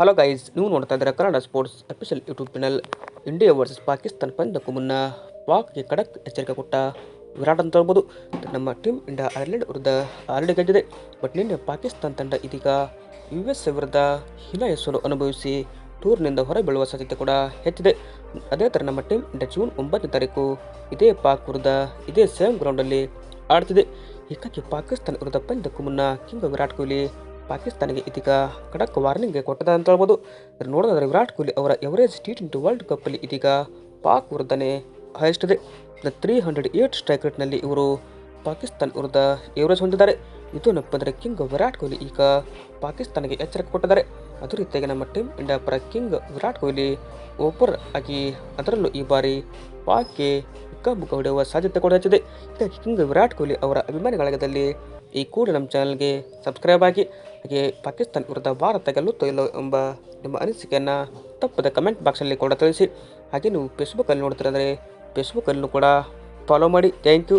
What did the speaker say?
Hello guys, ನೀವು ನೋಡ್ತಾ ಇದ್ದೀರಾ Kannada sports official YouTube channel India versus Pakistan ಪಂದ್ಯಕ್ಕೂ ಮುನ್ನ ಪಾಕ್ಗೆ ಖಡಕ್ ಎಚ್ಚರಿಕೆ ಕೊಟ್ಟ ವಿರಾಟ್ ಅಂತ ಹೇಳ್ಬೋದು ನಮ್ಮ ಟೀಮ್ ಇಂಡಿಯಾ ಐರ್ಲೆಂಡ್ ವಿರುದ್ಧ ಆಲ್ರೆಡಿ ಗೆದ್ದಿದೆ. ಬಟ್ ನಿನ್ನೆ ಪಾಕಿಸ್ತಾನ ತಂಡ ಇದೀಗ ಯು ಎಸ್ ವಿರುದ್ಧ ಹೀನಾಯ ಸೋಲು ಅನುಭವಿಸಿ ಟೂರ್ನಿಂದ ಹೊರಬೀಳುವ ಸಾಧ್ಯತೆ ಕೂಡ ಹೆಚ್ಚಿದೆ. ಅದೇ ಥರ ನಮ್ಮ ಟೀಮ್ ಇಂಡಿಯಾ ಜೂನ್ ಒಂಬತ್ತನೇ ತಾರೀಕು ಇದೇ ಪಾಕ್ ವಿರುದ್ಧ ಇದೇ ಸೇಮ್ ಗ್ರೌಂಡಲ್ಲಿ ಆಡ್ತಿದೆ. ಹೀಗಾಗಿ ಪಾಕಿಸ್ತಾನ ವಿರುದ್ಧ ಪಂದ್ಯಕ್ಕೂ ಮುನ್ನ ಕಿಂಗ್ ವಿರಾಟ್ ಕೊಹ್ಲಿ ಪಾಕಿಸ್ತಾನಿಗೆ ಇದೀಗ ಖಡಕ್ ವಾರ್ನಿಂಗ್ ಕೊಟ್ಟದ ಅಂತ ಹೇಳ್ಬೋದು. ನೋಡೋದಾದ್ರೆ ವಿರಾಟ್ ಕೊಹ್ಲಿ ಅವರ ಎವರೇಜ್ ಟಿ ಟ್ವೆಂಟಿ ವರ್ಲ್ಡ್ ಕಪ್ಪಲ್ಲಿ ಇದೀಗ ಪಾಕ್ ವಿರುದ್ಧನೇ ಹೈಯೆಸ್ಟ್ ಇದೆ ತ್ರೀ ಹಂಡ್ರೆಡ್ ಏಟ್ ಸ್ಟ್ರೈಕ್ ರೇಟ್ನಲ್ಲಿ ಇವರು ಪಾಕಿಸ್ತಾನ ವಿರುದ್ಧ ಎವರೇಜ್ ಹೊಂದಿದ್ದಾರೆ. ಇದು ನಪ್ಪಂದರೆ ಕಿಂಗ್ ವಿರಾಟ್ ಕೊಹ್ಲಿ ಈಗ ಪಾಕಿಸ್ತಾನಿಗೆ ಎಚ್ಚರಿಕೆ ಕೊಟ್ಟಿದ್ದಾರೆ. ಅದೇ ರೀತಿಯಾಗಿ ನಮ್ಮ ಟೀಮ್ ಇಂಡಿಯಾ ಪರ ಕಿಂಗ್ ವಿರಾಟ್ ಕೊಹ್ಲಿ ಓಪರ್ ಆಗಿ ಅದರಲ್ಲೂ ಈ ಬಾರಿ ಪಾಕ್ಗೆ ಮುಖ ಹೊಡೆಯುವ ಸಾಧ್ಯತೆ ಕೂಡ ಹೆಚ್ಚಿದೆ. ಕಿಂಗ್ ವಿರಾಟ್ ಕೊಹ್ಲಿ ಅವರ ಅಭಿಮಾನಿಗಳಾಗದಲ್ಲಿ ಈ ಕೂಡ ನಮ್ಮ ಚಾನಲ್ಗೆ ಸಬ್ಸ್ಕ್ರೈಬ್ ಆಗಿ ಹಾಗೆ ಪಾಕಿಸ್ತಾನ ವಿರುದ್ಧ ಭಾರತ ಗೆಲ್ಲುತ್ತೋ ಇಲ್ಲೋ ಎಂಬ ನಿಮ್ಮ ಅನಿಸಿಕೆಯನ್ನು ತಪ್ಪದ ಕಮೆಂಟ್ ಬಾಕ್ಸಲ್ಲಿ ಕೂಡ ತಿಳಿಸಿ. ಹಾಗೆ ನೀವು ಫೇಸ್ಬುಕ್ಕಲ್ಲಿ ನೋಡ್ತೀರಂದರೆ ಫೇಸ್ಬುಕ್ಕಲ್ಲೂ ಕೂಡ ಫಾಲೋ ಮಾಡಿ. Thank you